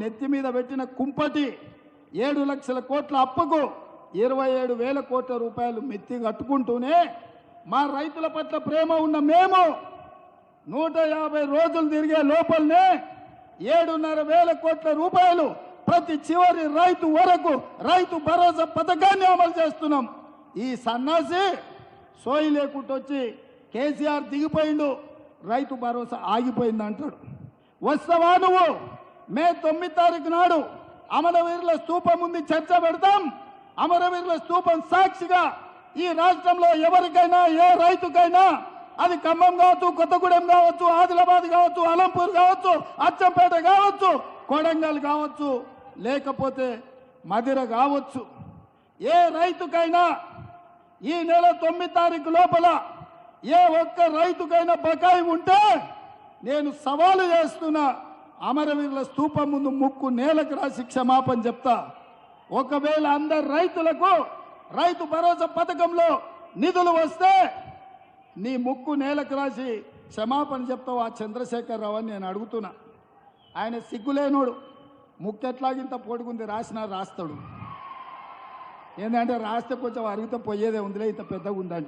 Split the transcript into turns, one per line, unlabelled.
నెత్తి మీద పెట్టిన కుంపటి ఏడు లక్షల కోట్ల అప్పుకు ఇరవై ఏడు వేల కోట్ల రూపాయలు మెత్తి కట్టుకుంటూనే మా రైతుల పట్ల ప్రేమ ఉన్న మేము నూట యాభై రోజులు తిరిగే లోపలనే ఏడున్నర వేల కోట్ల రూపాయలు ప్రతి చివరి రైతు వరకు రైతు భరోసా పథకాన్ని అమలు చేస్తున్నాం. ఈ సన్నాసి సోయి లేకుండా వచ్చి కేసీఆర్ దిగిపోయిండు రైతు భరోసా ఆగిపోయింది అంటాడు వస్తావా నువ్వు? మే తొమ్మిది తారీఖు నాడు అమరవీరుల స్థూపం ఉంది చర్చ పెడతాం. అమరవీరుల స్థూపం సాక్షిగా ఈ రాష్ట్రంలో ఎవరికైనా ఏ రైతుకైనా అది ఖమ్మం కావచ్చు కొత్తగూడెం కావచ్చు ఆదిలాబాద్ కావచ్చు అలంపూర్ కావచ్చు అచ్చంపేట కావచ్చు కొడంగల్ కావచ్చు లేకపోతే మదిర కావచ్చు. ఏ రైతుకైనా ఈ నెల తొమ్మిది తారీఖు లోపల ఏ ఒక్క రైతుకైనా బకాయి ఉంటే నేను సవాలు చేస్తున్నా. అమరవీరుల స్థూపం ముందు ముక్కు నేలకు రాసి క్షమాపణ చెప్తా. ఒకవేళ అందరు రైతులకు రైతు భరోసా పథకంలో నిధులు వస్తే నీ ముక్కు నేలకు రాసి క్షమాపణ చెప్తావు ఆ చంద్రశేఖరరావు అని నేను అడుగుతున్నా. ఆయన సిగ్గులేనోడు. ముక్కు ఎట్లాగింత పొడుగుంది రాసినా రాస్తాడు. ఏంటంటే రాస్తే కొంచెం అరిగితే పోయేదే ఉందిలే ఇంత పెద్దగా ఉందని.